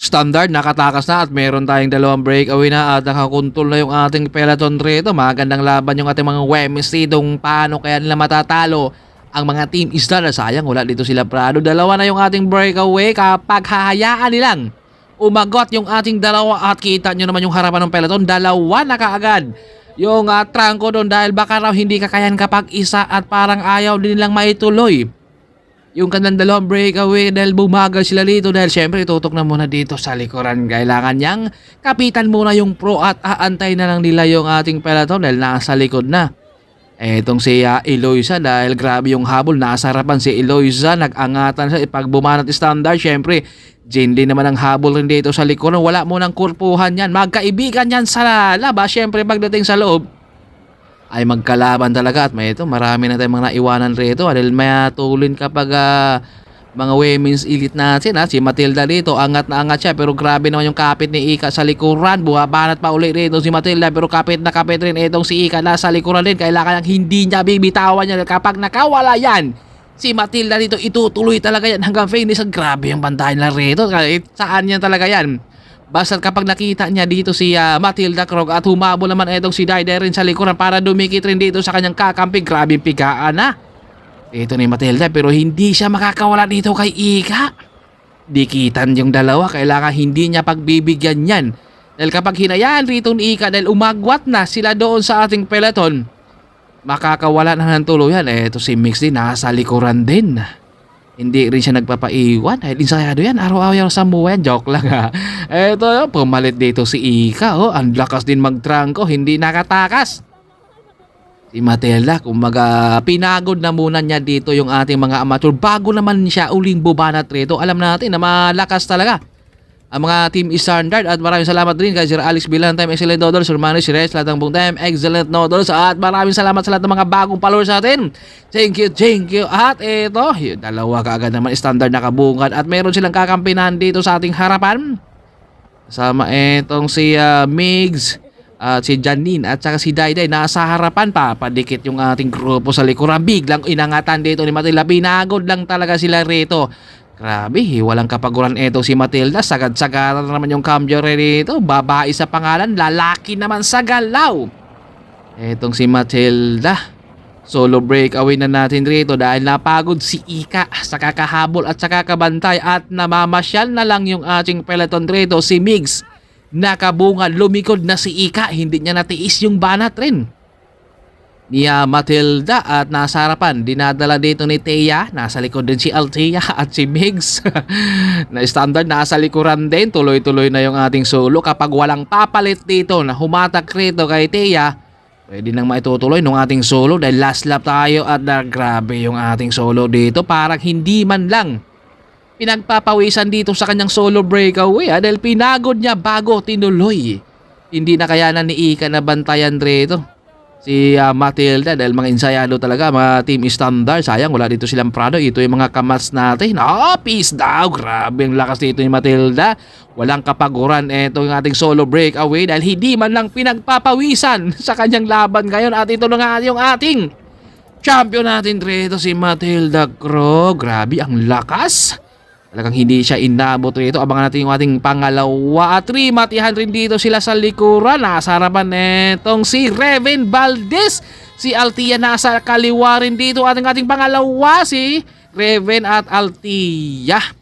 Standard, nakatakas na at meron tayong dalawang breakaway na at nakakontrol na yung ating peloton rito. Magandang laban yung ating mga WMC dong paano kaya nila matatalo ang mga team isla na sayang wala dito sila Prado. Dalawa na yung ating breakaway kapag hahayaan nilang umagot yung ating dalawa at kita nyo naman yung harapan ng peloton. Dalawa na kaagad yung uh, trangko doon dahil baka raw hindi kakayan kapag isa at parang ayaw din nilang maituloy yung kanilang dalawang breakaway dahil bumagal sila dito dahil syempre tutok na muna dito sa likuran. Kailangan niyang kapitan muna yung pro at aantay na lang nila yung ating peloton dahil nasa likod na. Etong si uh, Eloisa dahil grabe yung habol, nasa harapan si Eloisa, nag-angatan siya. Pag standard, syempre, Jinli naman ang habol rin dito sa likuran. Wala mo ng kurpuhan yan. Magkaibigan yan sa labas. Syempre, pagdating sa loob, ay magkalaban talaga. At may ito marami na tayong mga naiwanan rito. Dahil may tulin kapag ah, mga women's elite natin ha. si Matilda dito angat na angat siya pero grabe naman yung kapit ni Ika sa likuran. Buhabanat pa uli rito si Matilda pero kapit na kapit rin itong si Ika. Nasa likuran din kailangan hindi niya bibitawan niya kapag nakawala yan si Matilda dito itutuloy talaga yan hanggang finish. Grabe yung bantayan lang rito. Kahit saan yan talaga yan Basta kapag nakita niya dito si ah, Matilda Krog at humabol naman itong si Daiday rin sa likuran para dumikit rin dito sa kanyang kakampi. Grabe pigaan na. Ito ni Matilda pero hindi siya makakawala dito kay Ika. Dikitan yung dalawa kailangan hindi niya pagbibigyan yan. Dahil kapag hinayaan rito ni Ika dahil umagwat na sila doon sa ating peloton, makakawala na ng tuluyan. Ito si Mix din nasa likuran din. Hindi rin siya nagpapaiwan dahil insayado yan. Araw-araw sa yan. Joke lang ha. Eto, pumalit dito si Ika. Oh, ang lakas din magtrangko. Hindi nakatakas. Si Matilda, kumbaga pinagod na muna niya dito yung ating mga amateur bago naman siya uling bubanat rito. Alam natin na malakas talaga ang mga team standard at maraming salamat din kay Sir Alex Bilan Time Excellent Noodles, Sir Manny Sires, lahat ng time Excellent Noodles at maraming salamat sa lahat ng mga bagong followers natin. Thank you, thank you. At ito, yun, dalawa kaagad naman standard na kabungan at meron silang kakampinan dito sa ating harapan. Sama itong si ah, Migs at si Janine at saka si Dayday nasa harapan pa padikit yung ating grupo sa likuran biglang inangatan dito ni Matilda pinagod lang talaga sila rito Grabe, walang kapaguran eto si Matilda. Sagad-sagada na naman yung cambio rito. Babae sa pangalan, lalaki naman sa galaw. Etong si Matilda. Solo breakaway na natin rito dahil napagod si Ika sa kakahabol at sa kakabantay at namamasyal na lang yung ating peloton rito si Migs. Nakabunga, lumikod na si Ika, hindi niya natiis yung banat rin ni ah, Matilda at nasa harapan. Dinadala dito ni Thea. Nasa likod din si Althea at si Migs. na standard nasa likuran din. Tuloy-tuloy na yung ating solo. Kapag walang papalit dito na humatak rito kay Thea, pwede nang maitutuloy ng ating solo dahil last lap tayo at na grabe yung ating solo dito. Parang hindi man lang pinagpapawisan dito sa kanyang solo breakaway ah, dahil pinagod niya bago tinuloy. Hindi na kayanan ni Ika na bantayan rito si uh, Matilda dahil mga ensayado talaga mga team standard sayang wala dito silang Prado. Ito yung mga kamats natin. Oh peace daw. Grabe ang lakas dito ni Matilda. Walang kapaguran. Ito yung ating solo breakaway dahil hindi man lang pinagpapawisan sa kanyang laban ngayon. At ito na nga yung ating champion natin rito si Matilda Cro. Grabe ang lakas Talagang hindi siya inabot rito. Abangan natin yung ating pangalawa at three. Matihan rin dito sila sa likuran. Nasa harapan netong si Reven Valdez. Si Altia nasa kaliwa rin dito. Ating ating pangalawa si Reven at Altia.